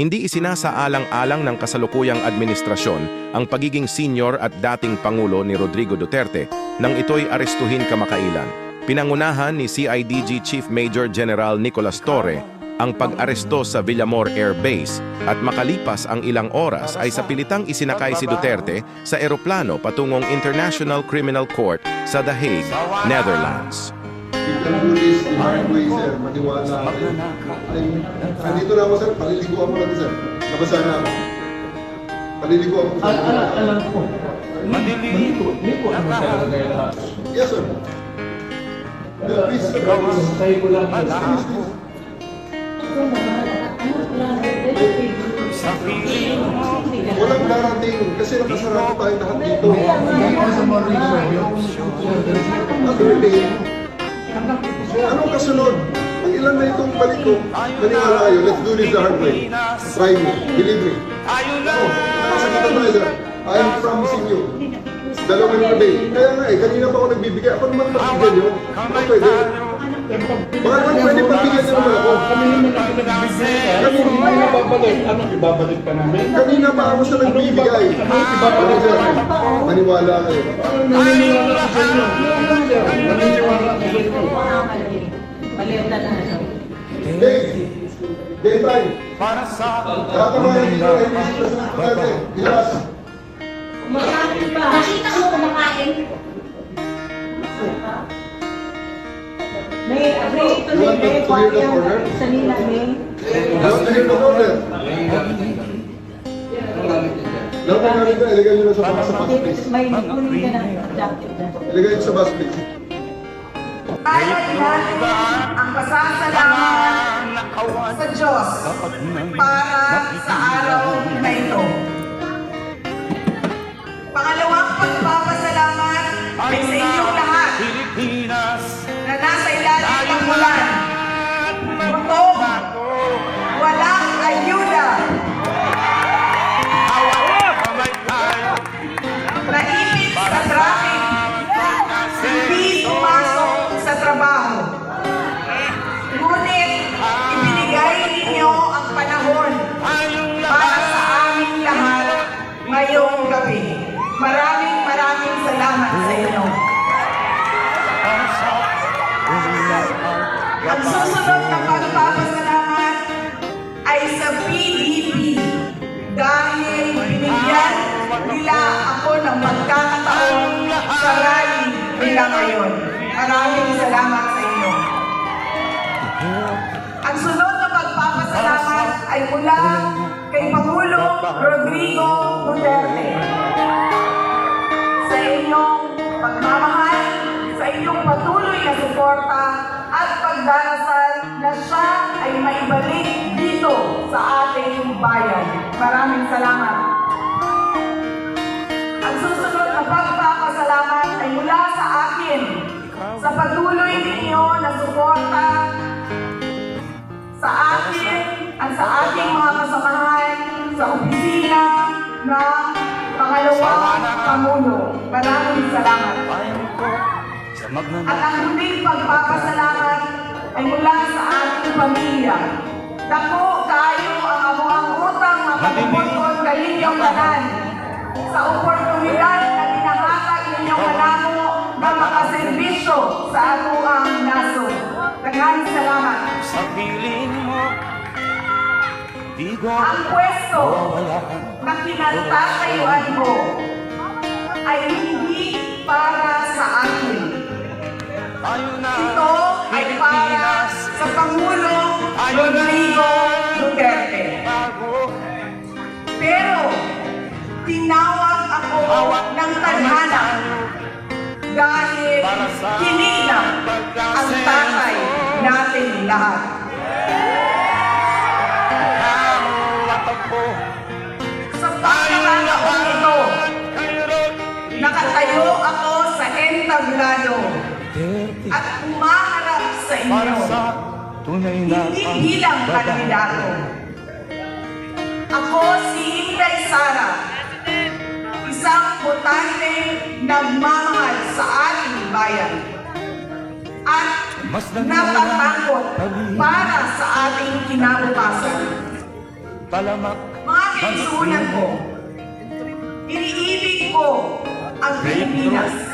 hindi isinasaalang-alang ng kasalukuyang administrasyon ang pagiging senior at dating Pangulo ni Rodrigo Duterte nang ito'y arestuhin kamakailan. Pinangunahan ni CIDG Chief Major General Nicolas Torre ang pag-aresto sa Villamor Air Base at makalipas ang ilang oras ay sa pilitang isinakay si Duterte sa eroplano patungong International Criminal Court sa The Hague, Netherlands. You can do this the hard way, sir. Maniwala kayo. Ay, Nandito na ako, sir. Paliliguan mo lang, sir. Nabasa na ako. Paliliguan mo, sir. Al ala alam ko. Ano yung lahat. Yes, sir. Yeah, please, sir. Kaya ko lang. Please, please. Walang darating kasi nakasarado tayo lahat dito. Other day, anong kasunod? Pag ilan na itong balik ko, maniwala kayo, let's do this the hard way. Try me, believe me. Oh, sakitan tayo, sir. I'm promising you. Dalawang na day. Kaya nga eh, kanina pa ako nagbibigay. Ako naman pagbigyan nyo. Ako pwede. Baka naman pwede pagbigyan nyo naman ako. Kami naman ang pinagbibigay. Kami naman ang babalik. Ano ibabalik pa namin? Kanina pa ako sa nagbibigay. Ano, sir? Maniwala kayo. Naniniwala ko sa inyo. Naniniwala ko sa inyo. Day, daytime. Tatamayan dito ay Mr. President. Ilas. Nakita mo kumakain? May may ito want may to clear the order? sa nila may to hear the order? Dapat nga rito, ilagay nyo na sa sa please. may kunin ka na na. Ilagay nyo sa please. Tayo natin ang pasasalamat sa Diyos para sa araw na ito. Gabi. Maraming maraming salamat sa inyo. Ang susunod na pagpapasalamat ay sa PDP dahil binigyan nila ako ng magkakataon sa rally nila ngayon. Maraming salamat sa inyo. Ang sunod na pagpapasalamat ay mula kay Pangulo Rodrigo Duterte sa inyong pagmamahal, sa inyong patuloy na suporta at pagdarasal na siya ay maibalik dito sa ating bayan. Maraming salamat. Ang susunod na pagpapasalamat ay mula sa akin sa patuloy ninyo na suporta sa akin at sa ating mga kasamahan sa opisina ng pangalawang Pangulo. Maraming salamat. At ang huling pagpapasalamat ay mula sa ating pamilya. Dako kayo ang amuang utang mapagputol kaninyong tanan sa oportunidad na tinahatag ninyong kanamo na makaserbisyo sa atuang nasod. Daghang salamat. Sa piling Ang pwesto na kinatatayuan mo ay hindi para sa akin. Ito ay para sa Pangulong Rodrigo Duterte. Pero tinawag ako ng tadhana dahil kinignan ang tatay natin lahat. Entablado at umaharap sa Para inyo. sa tunay na Hindi bilang kandidato. Ako si Inday Sara, isang botante nagmamahal sa ating bayan. At Mas natatakot para sa ating kinabukasan. Mga kaisunan ko, iniibig ko ang Pilipinas.